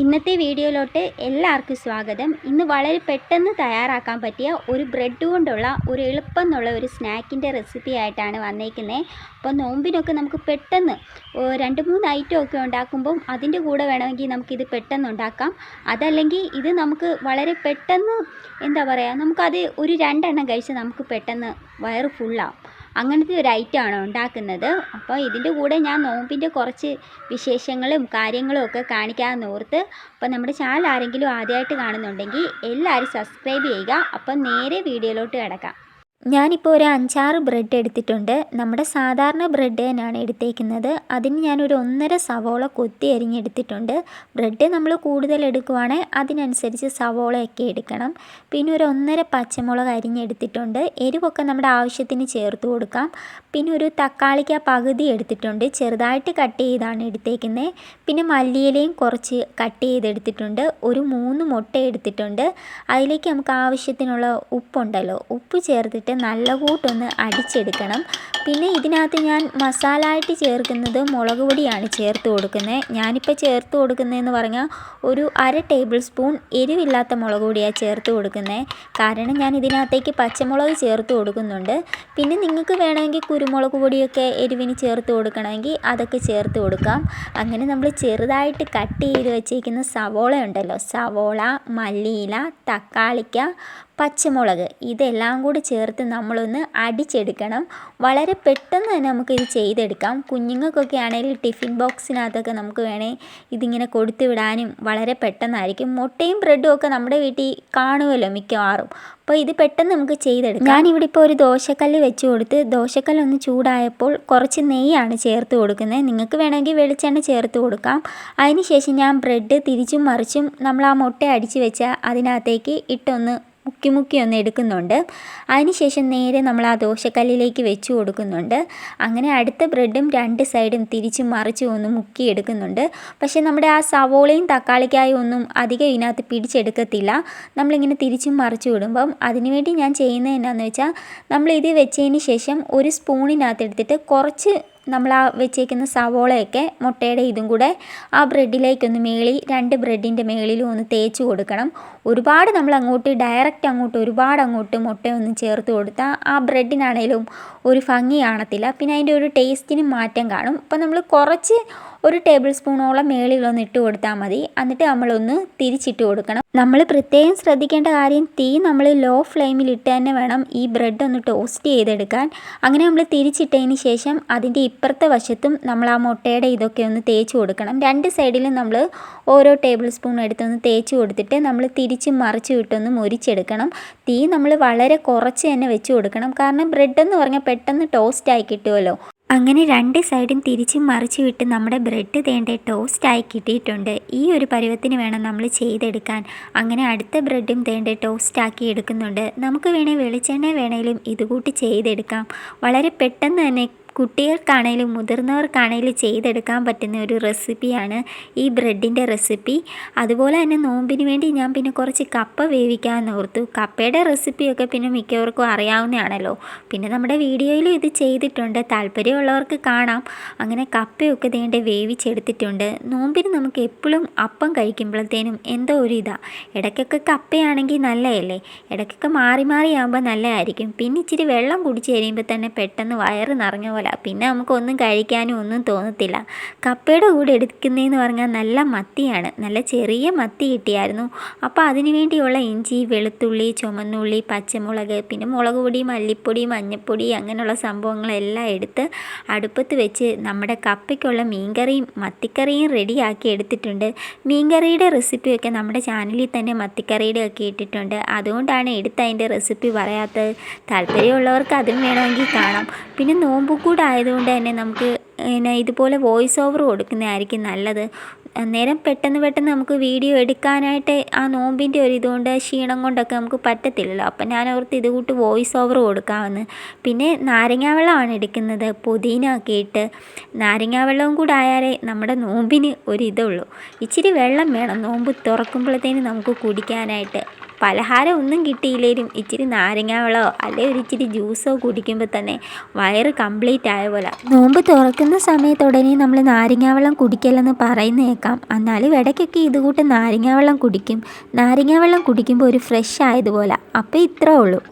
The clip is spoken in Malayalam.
ഇന്നത്തെ വീഡിയോയിലോട്ട് എല്ലാവർക്കും സ്വാഗതം. ഇന്ന് വളരെ പെട്ടെന്ന് തയ്യാറാക്കാൻ പറ്റിയ ഒരു ബ്രെഡ് കൊണ്ടുള്ള ഒരു എളുപ്പം എന്നുള്ള ഒരു സ്നാക്കിന്റെ റെസിപ്പി ആയിട്ടാണ് വന്നേക്കുന്നത് അപ്പോൾ നോമ്പിനൊക്കെ നമുക്ക് പെട്ടെന്ന് രണ്ട് മൂന്ന് ഐറ്റം ഒക്കെ ഉണ്ടാക്കുമ്പം അതിന്റെ കൂടെ വേണമെങ്കിൽ നമുക്കിത് പെട്ടെന്ന് ഉണ്ടാക്കാം. അതല്ലെങ്കിൽ ഇത് നമുക്ക് വളരെ പെട്ടെന്ന് എന്താ പറയുക നമുക്കത് ഒരു രണ്ടെണ്ണം കഴിച്ച് നമുക്ക് പെട്ടെന്ന് വയറ് ഫുള്ളാവും അങ്ങനത്തെ ഒരു ഐറ്റമാണ് ഉണ്ടാക്കുന്നത്. അപ്പോൾ ഇതിന്റെ കൂടെ ഞാൻ നോമ്പിന്റെ കുറച്ച് വിശേഷങ്ങളും കാര്യങ്ങളും ഒക്കെ കാണിക്കാമെന്ന് ഓർത്ത് അപ്പോൾ നമ്മുടെ ചാനൽ ആരെങ്കിലും ആദ്യമായിട്ട് കാണുന്നുണ്ടെങ്കിൽ എല്ലാവരും സബ്സ്ക്രൈബ് ചെയ്യുക. അപ്പം നേരെ വീഡിയോയിലോട്ട് കിടക്കാം. ഞാനിപ്പോൾ ഒരു അഞ്ചാറ് ബ്രെഡ് എടുത്തിട്ടുണ്ട്. നമ്മുടെ സാധാരണ ബ്രെഡ് തന്നെയാണ് എടുത്തേക്കുന്നത്. അതിന് ഞാനൊരു ഒന്നര സവോള കൊത്തി അരിഞ്ഞെടുത്തിട്ടുണ്ട്. ബ്രെഡ് നമ്മൾ കൂടുതൽ എടുക്കുവാണെങ്കിൽ അതിനനുസരിച്ച് സവോളയൊക്കെ എടുക്കണം. പിന്നെ ഒരു ഒന്നര പച്ചമുളക് അരിഞ്ഞെടുത്തിട്ടുണ്ട്. എരിവൊക്കെ നമ്മുടെ ആവശ്യത്തിന് ചേർത്ത് കൊടുക്കാം. പിന്നെ ഒരു തക്കാളിക്ക പകുതി എടുത്തിട്ടുണ്ട്. ചെറുതായിട്ട് കട്ട് ചെയ്താണ് എടുത്തേക്കുന്നത് പിന്നെ മല്ലിയിലയും കുറച്ച് കട്ട് ചെയ്തെടുത്തിട്ടുണ്ട്. ഒരു മൂന്ന് മുട്ട എടുത്തിട്ടുണ്ട്. അതിലേക്ക് നമുക്ക് ആവശ്യത്തിനുള്ള ഉപ്പുണ്ടല്ലോ. ഉപ്പ് ചേർത്തിട്ട് നല്ല കൂട്ടൊന്ന് അടിച്ചെടുക്കണം. പിന്നെ ഇതിനകത്ത് ഞാൻ മസാല ആയിട്ട് ചേർക്കുന്നത് മുളക് പൊടിയാണ് ചേർത്ത് കൊടുക്കുന്നത്. ഞാനിപ്പോൾ ചേർത്ത് കൊടുക്കുന്നതെന്ന് പറഞ്ഞാൽ ഒരു അര ടേബിൾ സ്പൂൺ എരിവില്ലാത്ത മുളക് പൊടിയാണ് ചേർത്ത് കൊടുക്കുന്നത്. കാരണം ഞാൻ ഇതിനകത്തേക്ക് പച്ചമുളക് ചേർത്ത് കൊടുക്കുന്നുണ്ട്. പിന്നെ നിങ്ങൾക്ക് വേണമെങ്കിൽ കുരുമുളക് പൊടിയൊക്കെ എരിവിന് ചേർത്ത് കൊടുക്കണമെങ്കിൽ അതൊക്കെ ചേർത്ത് കൊടുക്കാം. അങ്ങനെ നമ്മൾ ചെറുതായിട്ട് കട്ട് ചെയ്ത് വെച്ചേക്കുന്ന സവോള ഉണ്ടല്ലോ. സവോള മല്ലിയില തക്കാളിക്ക പച്ചമുളക് ഇതെല്ലാം കൂടി ചേർത്ത് നമ്മളൊന്ന് അടിച്ചെടുക്കണം. വളരെ പെട്ടെന്ന് തന്നെ നമുക്കിത് ചെയ്തെടുക്കാം. കുഞ്ഞുങ്ങൾക്കൊക്കെ ആണെങ്കിൽ ടിഫിൻ ബോക്സിനകത്തൊക്കെ നമുക്ക് വേണേൽ ഇതിങ്ങനെ കൊടുത്തു വിടാനും വളരെ പെട്ടെന്നായിരിക്കും. മുട്ടയും ബ്രെഡും ഒക്കെ നമ്മുടെ വീട്ടിൽ കാണുമല്ലോ മിക്കവാറും. അപ്പോൾ ഇത് പെട്ടെന്ന് നമുക്ക് ചെയ്തെടുക്കാം. ഞാനിവിടെ ഇപ്പോൾ ഒരു ദോശക്കല്ല് വെച്ച് കൊടുത്ത് ദോശക്കല്ലൊന്ന് ചൂടായപ്പോൾ കുറച്ച് നെയ്യാണ് ചേർത്ത് കൊടുക്കുന്നത്. നിങ്ങൾക്ക് വേണമെങ്കിൽ വെളിച്ചെണ്ണ ചേർത്ത് കൊടുക്കാം. അതിനുശേഷം ഞാൻ ബ്രെഡ് തിരിച്ചും മറിച്ചും നമ്മൾ ആ മുട്ട അടിച്ച് വെച്ച അതിനകത്തേക്ക് ഇട്ടൊന്ന് മുക്കി മുക്കി ഒന്ന് എടുക്കുന്നുണ്ട്. അതിനുശേഷം നേരെ നമ്മൾ ആ ദോശക്കല്ലിലേക്ക് വെച്ച് കൊടുക്കുന്നുണ്ട്. അങ്ങനെ അടുത്ത ബ്രെഡും രണ്ട് സൈഡും തിരിച്ചും മറിച്ചും ഒന്ന് മുക്കി എടുക്കുന്നുണ്ട്. പക്ഷേ നമ്മുടെ ആ സവോളയും തക്കാളിക്കായും ഒന്നും അധികം ഇതിനകത്ത് പിടിച്ചെടുക്കത്തില്ല. നമ്മളിങ്ങനെ തിരിച്ചും മറിച്ചു വിടുമ്പം അതിനുവേണ്ടി ഞാൻ ചെയ്യുന്നത് എന്താണെന്ന് വെച്ചാൽ നമ്മൾ ഇത് വെച്ചതിന് ശേഷം ഒരു സ്പൂണിനകത്ത് എടുത്തിട്ട് കുറച്ച് നമ്മൾ ആ വെച്ചേക്കുന്ന സവോളയൊക്കെ മുട്ടയുടെ ഇതും കൂടെ ആ ബ്രെഡിലേക്കൊന്ന് മേളി രണ്ട് ബ്രെഡിന്റെ മേളിലും ഒന്ന് തേച്ച് കൊടുക്കണം. ഒരുപാട് നമ്മൾ അങ്ങോട്ട് ഡയറക്റ്റ് അങ്ങോട്ട് ഒരുപാട് അങ്ങോട്ട് മുട്ടയൊന്നും ചേർത്ത് കൊടുത്താൽ ആ ബ്രെഡിനാണേലും ഒരു ഭംഗി കാണത്തില്ല. പിന്നെ അതിന്റെ ഒരു ടേസ്റ്റിനും മാറ്റം കാണും. ഇപ്പം നമ്മൾ കുറച്ച് ഒരു ടേബിൾ സ്പൂണോളം മേളിലൊന്ന് ഇട്ട് കൊടുത്താൽ മതി. എന്നിട്ട് നമ്മളൊന്ന് തിരിച്ചിട്ട് കൊടുക്കണം. നമ്മൾ പ്രത്യേകം ശ്രദ്ധിക്കേണ്ട കാര്യം തീ നമ്മൾ ലോ ഫ്ലെയിമിൽ ഇട്ട് തന്നെ വേണം ഈ ബ്രെഡ് ഒന്ന് ടോസ്റ്റ് ചെയ്തെടുക്കാൻ. അങ്ങനെ നമ്മൾ തിരിച്ചിട്ടതിന് ശേഷം അതിന്റെ ഇപ്പുറത്തെ വശത്തും നമ്മൾ ആ മുട്ടയുടെ ഇതൊക്കെ ഒന്ന് തേച്ച് കൊടുക്കണം. രണ്ട് സൈഡിലും നമ്മൾ ഓരോ ടേബിൾ സ്പൂൺ എടുത്തൊന്ന് തേച്ച് കൊടുത്തിട്ട് നമ്മൾ തിരിച്ച് മറിച്ച് വിട്ടൊന്ന് മുരിച്ചെടുക്കണം. തീ നമ്മൾ വളരെ കുറച്ച് തന്നെ വെച്ച് കൊടുക്കണം. കാരണം ബ്രെഡ് എന്ന് പറഞ്ഞാൽ പെട്ടെന്ന് ടോസ്റ്റായി കിട്ടുമല്ലോ. അങ്ങനെ രണ്ട് സൈഡും തിരിച്ചും മറിച്ച് വിട്ട് നമ്മുടെ ബ്രെഡ് തേണ്ട ടോസ്റ്റായി കിട്ടിയിട്ടുണ്ട്. ഈ ഒരു പരുവത്തിന് വേണം നമ്മൾ ചെയ്തെടുക്കാൻ. അങ്ങനെ അടുത്ത ബ്രെഡും തേണ്ട ടോസ്റ്റാക്കി എടുക്കുന്നുണ്ട്. നമുക്ക് വേണേൽ വെളിച്ചെണ്ണ വേണേലും ഇതുകൂട്ടി ചെയ്തെടുക്കാം. വളരെ പെട്ടെന്ന് തന്നെ കുട്ടികൾക്കാണേലും മുതിർന്നവർക്കാണേലും ചെയ്തെടുക്കാൻ പറ്റുന്ന ഒരു റെസിപ്പിയാണ് ഈ ബ്രെഡിന്റെ റെസിപ്പി. അതുപോലെ തന്നെ നോമ്പിന് വേണ്ടി ഞാൻ പിന്നെ കുറച്ച് കപ്പ വേവിക്കാമെന്ന് ഓർത്തു. കപ്പയുടെ റെസിപ്പിയൊക്കെ പിന്നെ മിക്കവർക്കും അറിയാവുന്നതാണല്ലോ. പിന്നെ നമ്മുടെ വീഡിയോയിലും ഇത് ചെയ്തിട്ടുണ്ട്. താല്പര്യമുള്ളവർക്ക് കാണാം. അങ്ങനെ കപ്പയൊക്കെ ഇതേണ്ട വേവിച്ചെടുത്തിട്ടുണ്ട്. നോമ്പിന് നമുക്ക് എപ്പോഴും അപ്പം കഴിക്കുമ്പോഴത്തേനും എന്തോ ഒരു ഇതാ. ഇടയ്ക്കൊക്കെ കപ്പയാണെങ്കിൽ നല്ലതല്ലേ? ഇടയ്ക്കൊക്കെ മാറി മാറിയാകുമ്പോൾ നല്ലതായിരിക്കും. പിന്നെ ഇച്ചിരി വെള്ളം കുടിച്ച് കഴിയുമ്പോൾ തന്നെ പെട്ടെന്ന് വയറ് നിറഞ്ഞ പിന്നെ നമുക്കൊന്നും കഴിക്കാനും ഒന്നും തോന്നത്തില്ല. കപ്പയുടെ കൂടെ എടുക്കുന്നതെന്ന് പറഞ്ഞാൽ നല്ല മത്തിയാണ്. നല്ല ചെറിയ മത്തി കിട്ടിയായിരുന്നു. അപ്പോൾ അതിന് വേണ്ടിയുള്ള ഇഞ്ചി വെളുത്തുള്ളി ചുമന്നുള്ളി പച്ചമുളക് പിന്നെ മുളക് പൊടി മല്ലിപ്പൊടി മഞ്ഞൾപ്പൊടി അങ്ങനെയുള്ള സംഭവങ്ങളെല്ലാം എടുത്ത് അടുപ്പത്ത് വെച്ച് നമ്മുടെ കപ്പയ്ക്കുള്ള മീൻകറിയും മത്തിക്കറിയും റെഡിയാക്കി എടുത്തിട്ടുണ്ട്. മീൻകറിയുടെ റെസിപ്പിയൊക്കെ നമ്മുടെ ചാനലിൽ തന്നെ മത്തിക്കറിയുടെ ഒക്കെ ഇട്ടിട്ടുണ്ട്. അതുകൊണ്ടാണ് എടുത്ത് അതിന്റെ റെസിപ്പി പറയാത്തത്. താല്പര്യമുള്ളവർക്ക് അതും വേണമെങ്കിൽ കാണാം. പിന്നെ നോമ്പ് കൂടെ ആയതുകൊണ്ട് തന്നെ നമുക്ക് പിന്നെ ഇതുപോലെ വോയിസ് ഓവർ കൊടുക്കുന്നതായിരിക്കും നല്ലത്. അന്നേരം പെട്ടെന്ന് പെട്ടെന്ന് നമുക്ക് വീഡിയോ എടുക്കാനായിട്ട് ആ നോമ്പിന്റെ ഒരു ഇതുകൊണ്ട് ക്ഷീണം കൊണ്ടൊക്കെ നമുക്ക് പറ്റത്തില്ലല്ലോ. അപ്പം ഞാൻ ഓർത്ത് ഇത് കൂട്ട് വോയിസ് ഓവർ കൊടുക്കാമെന്ന്. പിന്നെ നാരങ്ങാവെള്ളമാണ് എടുക്കുന്നത്. പുതിന ഒക്കെ ഇട്ട് നാരങ്ങാവെള്ളവും കൂടെ ആയാലേ നമ്മുടെ നോമ്പിന് ഒരു ഇതുള്ളൂ. ഇച്ചിരി വെള്ളം വേണം. നോമ്പ് തുറക്കുമ്പോഴത്തേന് നമുക്ക് കുടിക്കാനായിട്ട്. പലഹാരം ഒന്നും കിട്ടിയില്ലേലും ഇച്ചിരി നാരങ്ങാവളോ അല്ലെങ്കിൽ ഒരു ഇച്ചിരി ജ്യൂസോ കുടിക്കുമ്പോൾ തന്നെ വയറ് കംപ്ലീറ്റ് ആയ പോലെ. നോമ്പ് തുറക്കുന്ന സമയത്ത് ഉടനെ നമ്മൾ നാരങ്ങാവെള്ളം വെള്ളം കുടിക്കല്ലെന്ന് പറയുന്ന കേൾക്കാം. എന്നാലും ഇടയ്ക്കൊക്കെ ഇതുകൂട്ട് നാരങ്ങാവെള്ളം കുടിക്കും. നാരങ്ങാവെള്ളം കുടിക്കുമ്പോൾ ഒരു ഫ്രഷ് ആയതുപോലെ. അപ്പോൾ ഇത്രേ ഉള്ളൂ.